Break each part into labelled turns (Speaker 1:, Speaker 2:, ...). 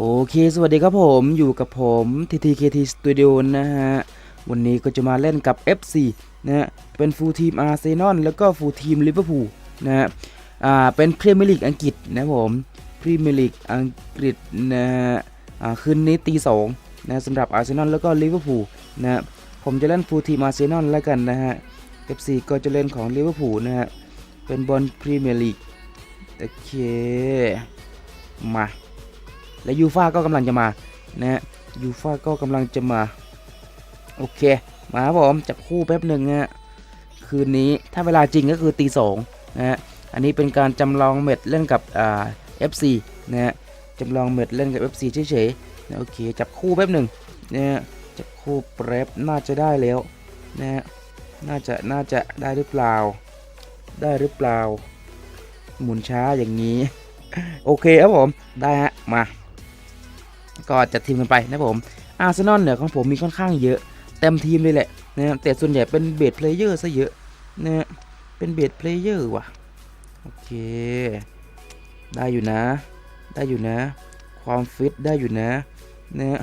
Speaker 1: โอเค สวัสดีครับผมอยู่กับผม TTKT Studio นะฮะ วันนี้ก็จะมาเล่นกับ FC นะฮะ เป็นฟูลทีมอาร์เซนอลแล้วก็ฟูลทีมลิเวอร์พูลนะฮะ อ่า เป็นพรีเมียร์ลีกอังกฤษนะผมพรีเมียร์ลีกอังกฤษนะฮะ อ่า คืนนี้ตีสองนะสำหรับอาร์เซนอลแล้วก็ลิเวอร์พูลนะฮะ ผมจะเล่นฟูลทีมอาร์เซนอลแล้วกันนะฮะ FC ก็จะเล่นของลิเวอร์พูลนะฮะ เป็นบอลพรีเมียร์ลีกโอเค มา และยูฟ่าก็กำลังจะมานะฮะยูฟ่าก็กำลังจะมา โอเค มาครับผมจับคู่แป๊บหนึ่งนะฮะคืนนี้ถ้าเวลาจริงก็คือตีสองนะฮะอันนี้เป็นการจำลองเม็ดเล่นกับอ่า FC นะฮะจำลองเม็ดเล่นกับ FC เฉยๆนะโอเค จับคู่แป๊บหนึ่งนะฮะจับคู่แป๊บน่าจะได้แล้วนะฮะน่าจะน่าจะได้หรือเปล่า ได้หรือเปล่า หมุนช้าอย่างนี้ โอเคครับผม ได้ฮะ มา ก็จัดทีมกันไปนะผมอาร์เซนอลเนี่ยของผมมีค่อนข้างเยอะเต็มทีมเลยแหละนะแต่ส่วนใหญ่เป็นเบสเพลเยอร์ซะเยอะนะเป็นเบสเพลเยอร์ว่ะโอเค ได้อยู่นะ ได้อยู่นะ ความฟิตได้อยู่นะนะฮะ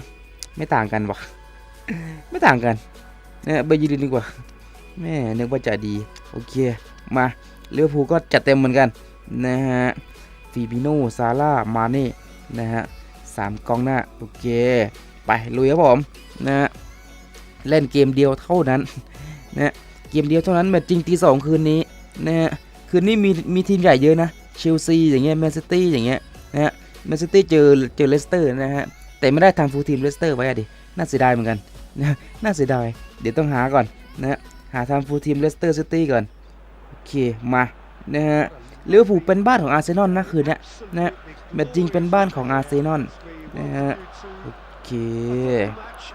Speaker 1: ไม่ต่างกันว่ะไม่ต่างกันนะไปยืนดีกว่าแม่นึกว่าจะดี โอเค มาเลี้ยวภูลก็จัดเต็มเหมือนกันนะฮะฟีบิโนซาร่ามาเน่นะฮะ สามกองหน้าโอเค ไปลุยครับผมนะฮะเล่นเกมเดียวเท่านั้นนะเกมเดียวเท่านั้นแมตช์จริงตีสองคืนนี้นะฮะคืนนี้มีมีทีมใหญ่เยอะนะเชลซีอย่างเงี้ยแมนซิตี้อย่างเงี้ยนะฮะแมนซิตี้เจอเจอเลสเตอร์นะฮะแต่ไม่ได้ทำฟูลทีมเลสเตอร์ไว้อะดิน่าเสียดายเหมือนกันนะน่าเสียดายเดี๋ยวต้องหาก่อนนะฮะหาทำฟูลทีมเลสเตอร์ซิตี้ก่อนโอเคมานะฮะลิเวอร์พูลเป็นบ้านของอาร์เซนอลนะคืนนี้นะฮะแมตช์จริงเป็นบ้านของอาร์เซนอล นะฮะโอเค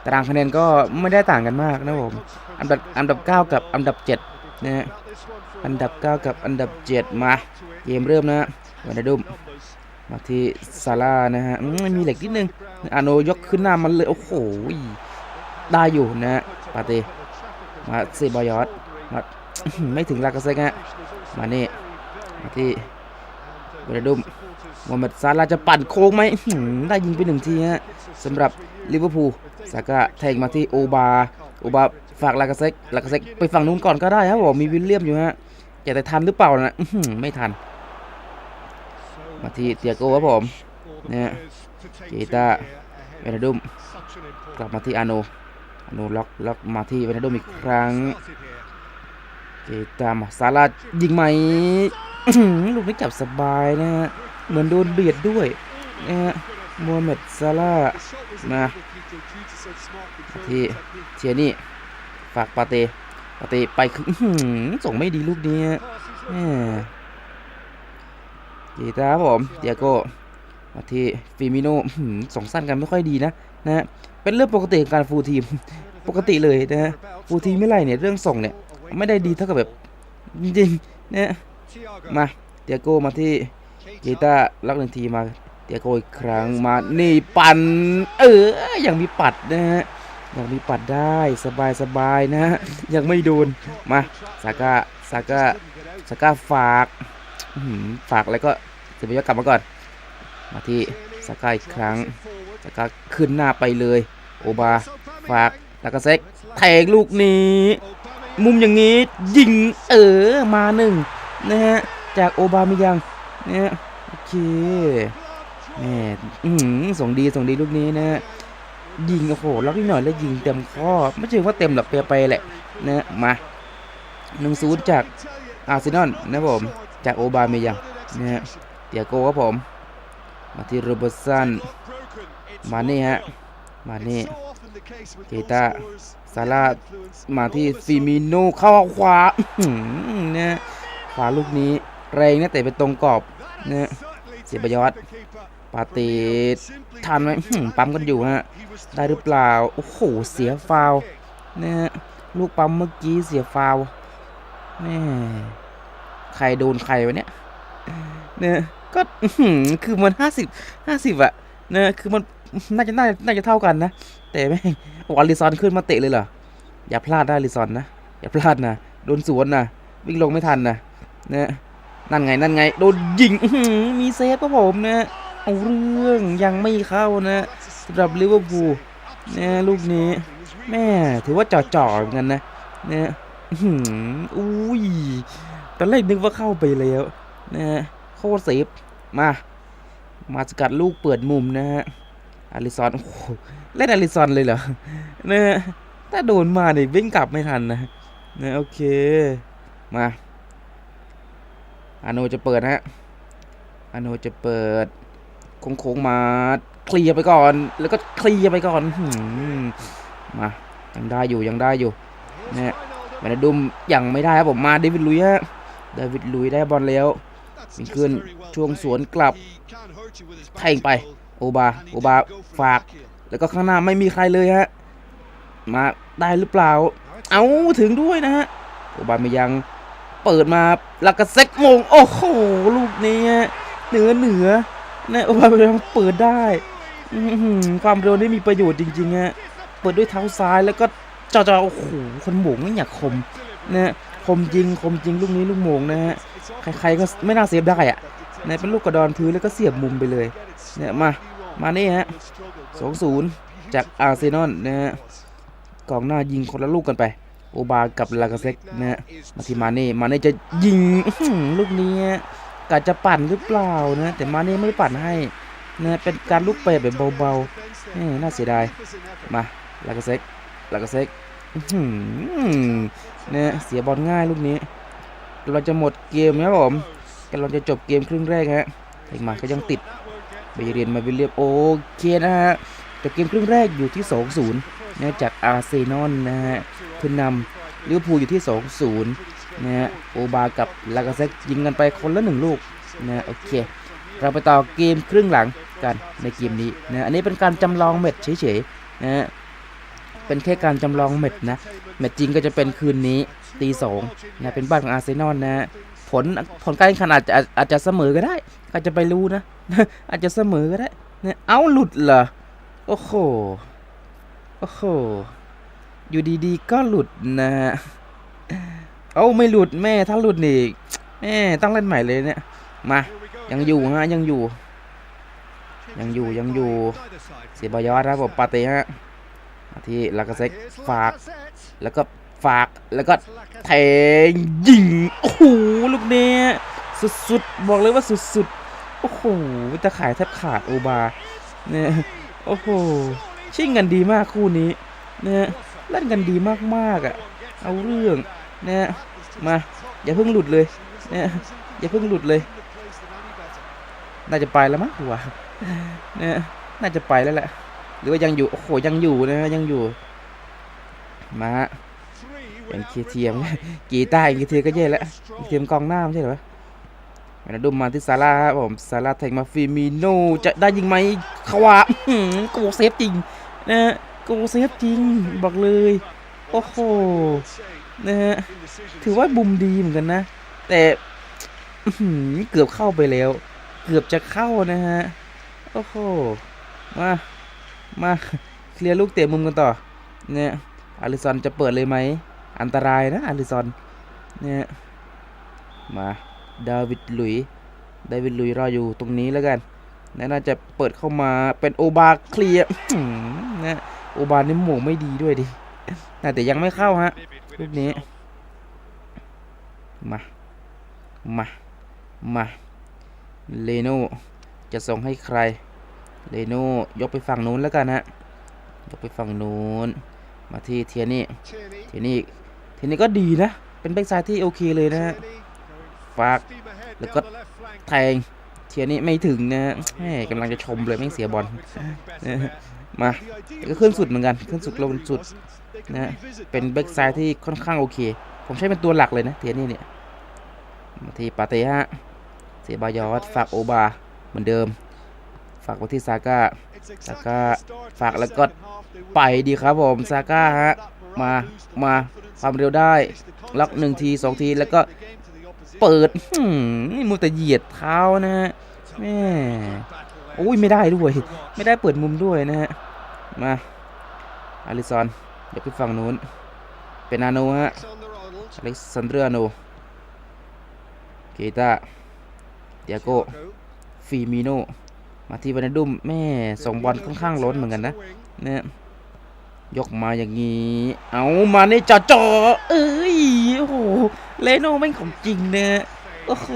Speaker 1: ตารางคะแนนก็ไม่ได้ต่างกันมากนะผมอันดับอันดับ 9 กับอันดับ7นะฮะอันดับ 9 กับอันดับ 7 มาเกมเริ่มนะฮะวันดุมมาที่ซาร่านะฮะมีเหล็กนิดนึงอาโนยกขึ้นหน้ามันเลย โอ้โหได้อยู่นะฮะปาเตมาเซบายอสมาไม่ถึงลากาเซกฮะมานี่มาที่เวรดุม มฮัมเม็ดซาลาจะปั่นโค้งไหมได้ยิงไปหนึ่งทีฮะสำหรับลิเวอร์พูลสากาแทงมาที่โอบาโอบาฝากลากาเซกลากาเซกไปฝั่งนู้นก่อนก็ได้ครับผมมีวิลเลียมอยู่ฮะจะแต่ทันหรือเปล่านะไม่ทัน มาที่เตียโก้ครับผมเนี่ยเกตาเวรดุมกลับมาที่อาโนอาโนล็อกล็อกมาที่เวรดุมอีกครั้งเกตามาซาลายิงไหมลูกนี้จับสบายนะฮะ เหมือนโดนเบียดด้วยนะฮะโมฮัมเหม็ดซาลามาที่เทียนี่ ฝากปาเต ปาเตไปคือส่งไม่ดีลูกนี้ฮะแหม่เกตาผมเดียโก้มาที่ฟิมิโน่อื้อหือส่งสั้นกันไม่ค่อยดีนะนะเป็นเรื่องปกติของการฟูลทีม ปกติเลยนะฮะฟูลทีมไม่ไรเนี่ยเรื่องส่งเนี่ย ไม่ได้ดีเท่ากับแบบจริงๆเนี่ยมาเตียโก้มาที่ กีตาร์ล็อกหนึ่งทีมาเตียโกอีกครั้งมานี่ปันเออยังมีปัดนะฮะยังมีปัดได้สบายสบายนะฮะยังไม่โดนมาซาก้าซาก้าซาก้าฝากฝากแล้วก็เสียบยกกลับมาก่อน มาที่ซาก้าอีกครั้งซาก้าขึ้นหน้าไปเลย โอบาฝากล้วก็เซ็กแทงลูกนี้ มุมอย่างนี้ยิงเออมาหนึ่งนะฮะจากโอบามิยัง นะฮะโอเคแหม่อื้อหือส่งดีส่งดีลูกนี้นะยิงโอ้โหล็อกนิดหน่อยแล้วยิงเต็มข้อ ไม่ใช่ว่าเต็มหรอกเปียไปแหละนะมาหนึ่งศูนย์จากอาร์เซนอลนะผม จากโอบามิยังนะฮะเตียโก้ครับผม มาที่โรเบร์ตสันมาเนี่ฮะ มาเนี่เกตาซาร่ามาที่ฟิมิโนเข้าขวาเนี่ยขวาลูกนี้ แรงเนะแต่เป็นตรงกรอบเนี่ยเสียประยอดปาติดทันไหมปั๊มกันอยู่ฮะได้หรือเปล่าโอ้โหเสียฟาวเนี่ยลูกปั๊มเมื่อกี้เสียฟาวแม่ใครโดนใครวะเนี่ยเนี่ยก็คือมันห้าสิบห้าสิบอะเนี่ยคือมันน่าจะน่าจะน่าจะเท่ากันนะแต่แม่งวอลลิซอนขึ้นมาเตะเลยเหรออย่าพลาดได้ลิซอนนะอย่าพลาดนะโดนสวนนะวิ่งลงไม่ทันนะเนะ นั่นไงนั่นไงโดนยิงมีเซฟครับผมนะอเอาเรื่องยังไม่เข้านะสำหรับลิเวอร์พูลนี่ลูกนี้ แม่ถือว่าจ่อๆเหมือนกันนะนี่ยอื้อหืออุ้ยตอนแรกนึกว่าเข้าไปแล้วนะโคตรเซฟมา มาสกัดลูกเปิดมุมนะฮะอาริซอนโอ้เล่นอาริซอนเลยเหรอนะถ้าโดนมาเนี่ยวิ่งกลับไม่ทันนะนะโอเคมา อาโนจะเปิดฮะอาโนจะเปิดโค้งๆมาเคลียร์ไปก่อน แล้วก็เคลียร์ไปก่อนมายังได้อยู่ยังได้อยู่เนี่ยแมนดุมยังไม่ได้ครับผมมาเดวิดลุยฮะเดวิดลุยได้บอลแล้ว
Speaker 2: วิ่งขึ้นช่วงสวนกลับ
Speaker 1: แทงไปโอบาโอบาฝาก แล้วก็ข้างหน้าไม่มีใครเลยฮะมาได้หรือเปล่า เอาถึงด้วยนะฮะโอบาไม่ยัง เปิดมาล้วก็เซ็กมง โอ้โห ลูกนี้เหนือเหนือนะโอบาไม่ยังเปิดได้ความเร็วนี่มีประโยชน์จริงๆฮะเปิดด้วยเท้าซ้ายแล้วก็จ่อๆโอ้โหคนหมงไม่อยากคมนะฮะคมจริงคมจริงลูกนี้ลูกโมงนะฮะใครๆก็ไม่น่าเซฟได้อะนะเป็นลูกกระดอนพื้นแล้วก็เสียบมุมไปเลยเนี่ยมามานี่ฮะสองศูนย์จากอาร์เซนอลนะฮะกองหน้ายิงคนละลูกกันไป โอบากับลากาเซ็กนะฮะมาที่มาเน่มาเน่จะยิงลูกนี้กะจะปั่นหรือเปล่านะแต่มาเน่ไม่ปั่นให้นะเป็นการลูกเปรแบบเบาๆนี่น่าเสียดายมาลากาเซ็กลากาเซ็กเนี่ยเสียบอลง่ายลูกนี้กำลังจะหมดเกมนะครับผมกำลังจะจบเกมครึ่งแรกฮะเอกมาก็ยังติดเบเรียนมาวิลเลียมโอเคนะฮะจบเกมครึ่งแรกอยู่ที่ 2-0นะจากอาร์เซนอลนะฮะ ขึ้นนำลิเวอร์พูลอยู่ที่ 2-0 นะฮะโอบากับลากาเซกยิงกันไปคนละหนึ่งลูกนะโอเค เราไปต่อเกมครึ่งหลังกันในเกมนี้นะอันนี้เป็นการจำลองเม็ดเฉยๆนะเป็นแค่การจำลองเม็ดนะเม็ดจริงก็จะเป็นคืนนี้ตีสองนะเป็นบ้านของอาร์เซนอลนะผลผลการแข่งขันอาจจะอาจจะเสมอก็ได้ใครจะไปรู้นะ อาจจะเสมอก็ได้เนี่ยเอาหลุดเหรอโอ้โห โอ้โห อยู่ดีๆ ก็หลุดนะฮะเอ้าไม่หลุดแม่ถ้าหลุดนี่แม่ต้องเล่นใหม่เลยเนี่ยมายังอยู่ฮะยังอยู่ ยังอยู่ยังอยู่เสียบอยอดครับผมปาเต้ฮะที่ลากาเซ็กฝาก แล้วก็ฝากแล้วก็แทงยิงโอ้โหลูกเนี้ยสุดๆบอกเลยว่าสุดๆโอ้โหจะขายแทบขาดโอบาเนี่ยโอ้โหชิ่งกันดีมากคู่นี้เนี่ย เล่นกันดีมากๆอะ เอาเรื่องเนี่ยมา อย่าเพิ่งหลุดเลยเนี่ยอย่าเพิ่งหลุดเลย น่าจะไปแล้วมั้งว่าเนี่ยน่าจะไปแล้วแหละ หรือว่ายังอยู่ โอ้โห ยังอยู่นะยังอยู่ มาเป็นเคเทียมกีตาร์เคเทียมก็แย่แล้วเคเทียมกองหน้าไม่ใช่หรอมนดุมมาที่ซาร่าครับผมซาร่าแทงมาฟิมิโนจะได้ยิงไหมขวาอื้าโกเซฟจริงนะ กเซฟจริง บอกเลย โอ้โห นะฮะ ถือว่าบุมดีเหมือนกันนะ แต่เกือบเข้าไปแล้ว เกือบจะเข้านะฮะ โอ้โห มา มาเคลียร์ลูกเตะมุมกันต่อ เนี่ยอาริซอนจะเปิดเลยไหม อันตรายนะอาริซอน เนี่ย มาดาวิดลุยดาวิดลุยรออยู่ตรงนี้แล้วกันน่าจะเปิดเข้ามาเป็นโอบาเคลียร์นะ บานี่หม่งไม่ดีด้วยดิแต่ยังไม่เข้าฮะลูกนี้ มา มา มา เลโน่จะส่งให้ใคร เลโน่ยกไปฝั่งนู้นแล้วกันฮะ ยกไปฝั่งนู้น มาที่เทียนี่ เทียนี่ เทียนี่ก็ดีนะ เป็นแบ็กซ้ายที่โอเคเลยนะฮะฝาก แล้วก็แทง เทียนี่ไม่ถึงนะฮะแหมกำลังจะชมเลยไม่เสียบอล มาแต่ก็ขึ้นสุดเหมือนกันขึ้นสุดลงสุดนะเป็นแบ็กซ้ายที่ค่อนข้างโอเค ผมใช้เป็นตัวหลักเลยนะเทียนี่เนี่ยมาที่ปาเต้ฮะเสียบายอสฝากโอบาเหมือนเดิม ฝากไว้ที่ซาก้าซาก้าฝากแล้วก็ไปดีครับผมซาก้าฮะมามาความเร็วได้ล็อกหนึ่งทีสองทีแล้วก็เปิดหืมมุแต่เหยียดเท้านะฮะแม่โอ้ยไม่ได้ด้วย ไม่ได้เปิดมุมด้วยนะฮะ มาอาริซอนเดี๋ยวไปฝั่งนู้น เป็นอาโนฮะอเล็กซานเดรอาโนเกตาเดียโกฟีมิโนมาที่วันดุมแม่ส่งบอลค่อนข้างล้นเหมือนกันนะเนี่ยยกมาอย่างนี้ เอามาในจ่อจ่อเอ้ย โอ้โห เลโน่แม่งของจริงเนี่ยโอ้โห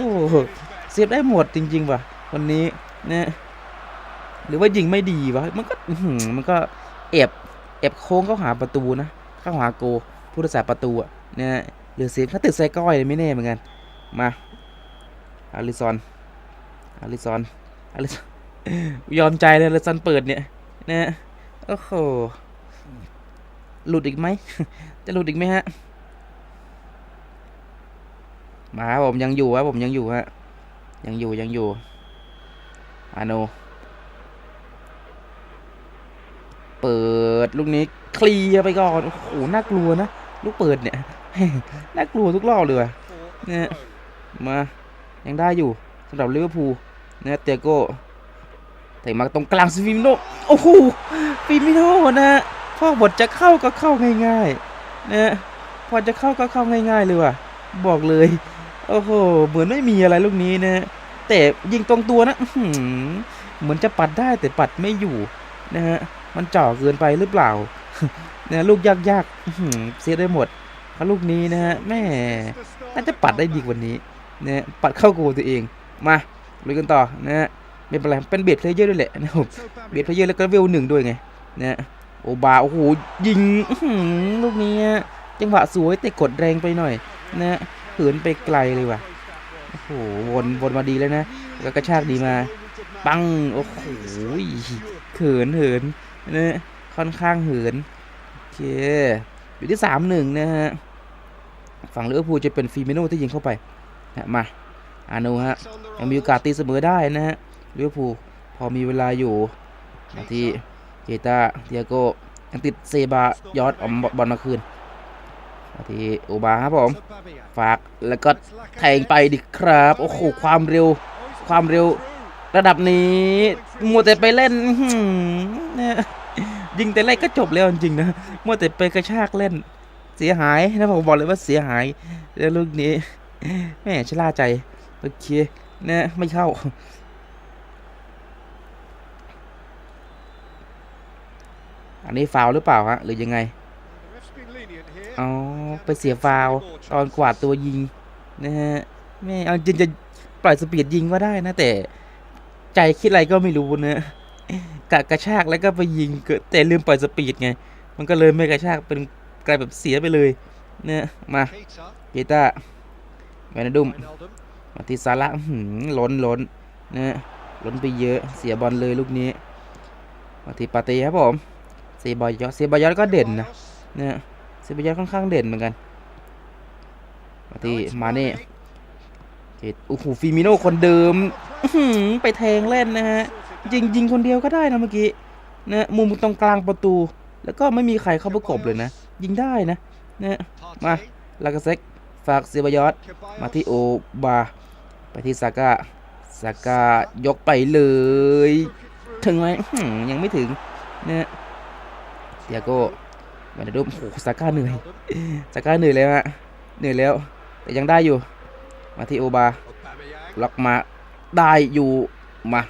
Speaker 1: เซฟได้หมดจริง ๆ ว่ะ วันนี้เนี่ย หรือว่ายิงไม่ดีวะมันก็มันก็แอบแอบโค้งเข้าหาประตูนะเข้าหาโกผู้รักษาประตูอะเนี่ยหรือเซฟถ้าติดไซก้อยเลยไม่แน่เหมือนกันมาอาริซอนอาริซอนอาริซอนยอมใจเลยอาริซอนเปิดเนี่ยนะโอ้โหหลุดอีกไหมจะหลุดอีกไหมฮะมาผมยังอยู่ครับผมยังอยู่ฮะยังอยู่ยังอยู่อาโน เปิดลูกนี้เคลียร์ไปก่อนโอ้โหน่ากลัวนะลูกเปิดเนี่ยน่ากลัวทุกรอบเลยว่ะเนี่ยมายังได้อยู่สำหรับลิเวอร์พูลเนะเตียโก้แต่มาตรงกลางสฟิมิโนโอ้โหฟิมิโนนะพอบทจะเข้าก็เข้าง่ายๆนะพอจะเข้าก็เข้าง่าย ๆเลยว่ะบอกเลยโอ้โหเหมือนไม่มีอะไรลูกนี้นะแต่ยิงตรงตัวนะเหมือนจะปัดได้แต่ปัดไม่อยู่นะฮะ มันเจ่อเกินไปหรือเปล่าเนะลูกยากๆอื้อหือเสียได้หมดเพราะลูกนี้นะฮะแม่น่าจะปัดได้ดีกว่านี้เนะปัดเข้าโกลตัวเองมาลุยกันต่อนะฮะไม่เป็นไรเป็นเบียดเพลเยอร์ด้วยแหละนะครับเบียดเพลเยอร์แล้วก็เวลหนึ่งด้วยไงนะโอบาโอ้โหยิงลูกนี้จังหวะสวยแต่กดแรงไปหน่อยนะฮะเหินไปไกลเลยว่ะโอ้โหวนวนมาดีแล้วนะแล้วก็กระชากดีมาปังโอ้โหเขินเหิน นะค่อนข้างเหินโอเคอยู่ที่สามหนึ่งนะฮะ ฝั่งลิเวอร์พูลจะเป็นฟีเมโนที่ยิงเข้าไปนะมาอาโนฮะ ยังมีโอกาสตีเสมอได้นะฮะลิเวอร์พูลพอมีเวลาอยู่มาที่เกตาเทียโกยังติดเซบายอดอาบอลมาคืนมาที่โอบาครับผม ฝากแล้วก็แทงไปดิครับ โอ้โห ความเร็ว ความเร็ว ระดับนี้มัวแต่ไปเล่นยิงแต่แรกก็จบแล้วจริงนะมัวแต่ไปกระชากเล่น เสียหายนะผมบอกเลยว่าเสียหายแล้วลูกนี้แม่ชะล่าใจโอเคนะไม่เข้าอันนี้ฟาวหรือเปล่าฮะหรือยังไงอ๋อไปเสียฟาวตอนกวาดตัวยิงนะฮะแม่เอาจริงจะปล่อยสปีดยิงก็ได้นะแต่ ใจคิดอะไรก็ไม่รู้นะกะกระชากแล้วก็ไปยิงเกิดแต่ลืมปล่อยสปีดไง มันก็เลยไม่กระชากเป็นกลายแบบเสียไปเลย เนี่ยมาเกต้าแมนดุมมาที่ซาระหือล้นล้นนะล้นไปเยอะเสียบอลเลยลูกนี้ มาที่ปาเต้ครับผมเซบอยอสเซบอยอก็เด่นนะเนี่ยเซบอยอค่อนข้างเด่นเหมือนกัน มาที่มาเน่ เกตโอ้โหฟิมิโน่คนเดิมไปแทงเล่นนะฮะยิงยิงคนเดียวก็ได้นะเมื่อกี้นะมุมตรงกลางประตู แล้วก็ไม่มีใครเข้าประกบเลยนะ ยิงได้นะนี่ยมาลากาเซ็กฝากเซบายอสมาที่โอบาไปที่ซาก้าซาก้ายกไปเลย ถึงไหมยังไม่ถึงเนี่ยเตียโก้มาดูโอ้โหซาก้าเหนื่อยซาก้าเหนื่อยแล้วฮะเหนื่อยแล้ว แต่ยังได้อยู่ มาที่โอบาล็อกมาได้อยู่มา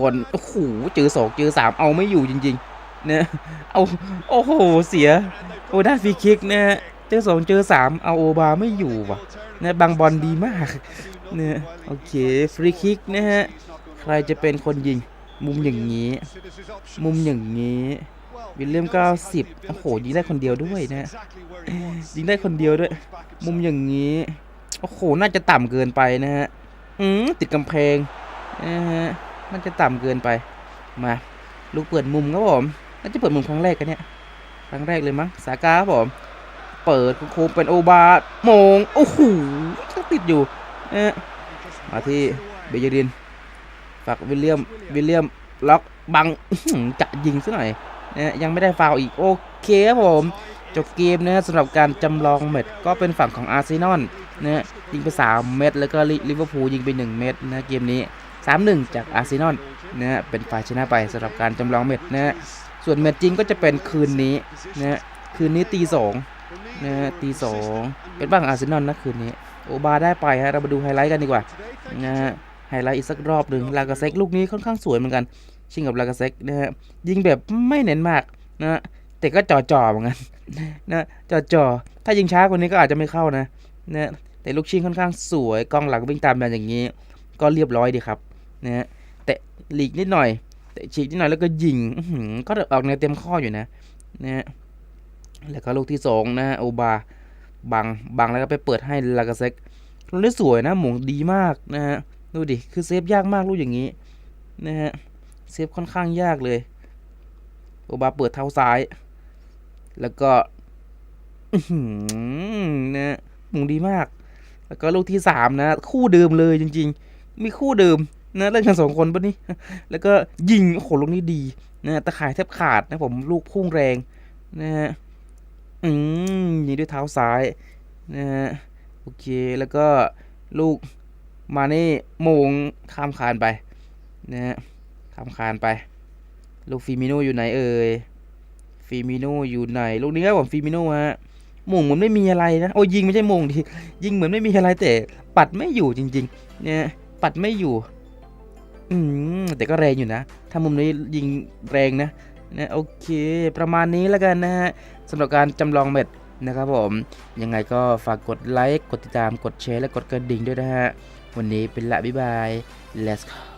Speaker 1: วนโอ้โหเจอสองเจอสามเอาไม่อยู่จริงๆเนี่ยเอาโอ้โหเสียโอ้ได้ฟรีคิกนะฮะเจอสองเจอสามเอาโอบาไม่อยู่ว่ะนะบางบอลดีมากเนี่ยโอเคฟรีคิกนะฮะใครจะเป็นคนยิงมุมอย่างนี้ มุมอย่างนี้วิลเลียม90โอ้โหยิงได้คนเดียวด้วยนะฮะยิงได้คนเดียวด้วย มุมอย่างนี้ โอ้โห น่าจะต่ำเกินไปนะฮะ อืมติดกำแพงนะฮะ น่าจะต่ำเกินไป มา ลูกเปิดมุมครับผม น่าจะเปิดมุมครั้งแรกกันเนี่ย ครั้งแรกเลยมั้ง สากาครับผม เปิดโค้งเป็นโอบาสมง โอ้โหยังติดอยู่เอะมาที่เบเยรินฝากวิลเลียม วิลเลียม ล็อก บังจะยิงซะหน่อยนะยังไม่ได้ฟาวอีก โอเคครับผม จบเกมนะสำหรับการจำลองเม็ดก็เป็นฝั่งของอาร์เซนอลนะยิงไป 3 เม็ดแล้วก็ลิเวอร์พูลยิงไป 1 เม็ดนะเกมนี้ 3-1 จากอาร์เซนอลนะเป็นฝ่ายชนะไปสำหรับการจำลองเม็ดนะส่วนแมตช์จริงก็จะเป็นคืนนี้นะคืนนี้ตีสองนะตีสองเป็นบ้างอาร์เซนอลนะคืนนี้โอบาได้ไปฮะเรามาดูไฮไลท์กันดีกว่านะฮะไฮไลท์อีกสักรอบหนึ่งลากาเซ็กลูกนี้ค่อนข้างสวยเหมือนกันชิงกับลากาเซ็กนะฮะยิงแบบไม่เน้นมากนะฮะแต่ก็จ่อๆเหมือนกัน นะจ่อๆถ้ายิงช้ากว่านี้ก็อาจจะไม่เข้านะนะแต่ลูกชิงค่อนข้างสวยกองหลังวิ่งตามมาอย่างนี้ ก็เรียบร้อยดีครับนะแต่หลีกนิดหน่อยแต่ฉีกนิดหน่อยแล้วก็ยิงก็ออกแนวเต็มข้ออยู่นะนะแล้วก็ลูกที่สองนะโอบาบังบังแล้วก็ไปเปิดให้ลากาเซ็กลูกนี้สวยนะหมงดีมากนะฮะดูดิคือเซฟยากมากลูกอย่างนี้นะฮะเซฟค่อนข้างยากเลย โอบาเปิดเท้าซ้าย แล้วก็นะหมงดีมาก แล้วก็ลูกที่สามนะ คู่เดิมเลยจริง ๆ มีคู่เดิมนะเล่นกันสองคนปะนี่แล้วก็ยิงโอ้โหลูกนี้ดีนะตะข่ายแทบขาดนะผมลูกพุ่งแรงนะฮะอืมยิงด้วยเท้าซ้ายนะฮะโอเคแล้วก็ลูกมานี่โมงข้ามคานไปนะฮะข้ามคานไป ลูกฟิมิโนอยู่ไหนเอ่ย ฟิมิโนอยู่ไหนลูกนี้ครับผมฟิมิโนฮะโมงเหมือนไม่มีอะไรนะโอ้ยิงไม่ใช่โมงดิยิงเหมือนไม่มีอะไรแต่ปัดไม่อยู่จริงๆเนี่ยปัดไม่อยู่อืมแต่ก็แรงอยู่นะ ถ้ามุมนี้ยิงแรงนะนะโอเค ประมาณนี้แล้วกันนะฮะสำหรับการจำลองแมตช์นะครับผมยังไงก็ฝากกดไลค์กดติดตามกดแชร์และกดกระดิ่งด้วยนะฮะ วันนี้เป็นละบ๊ายบาย let's go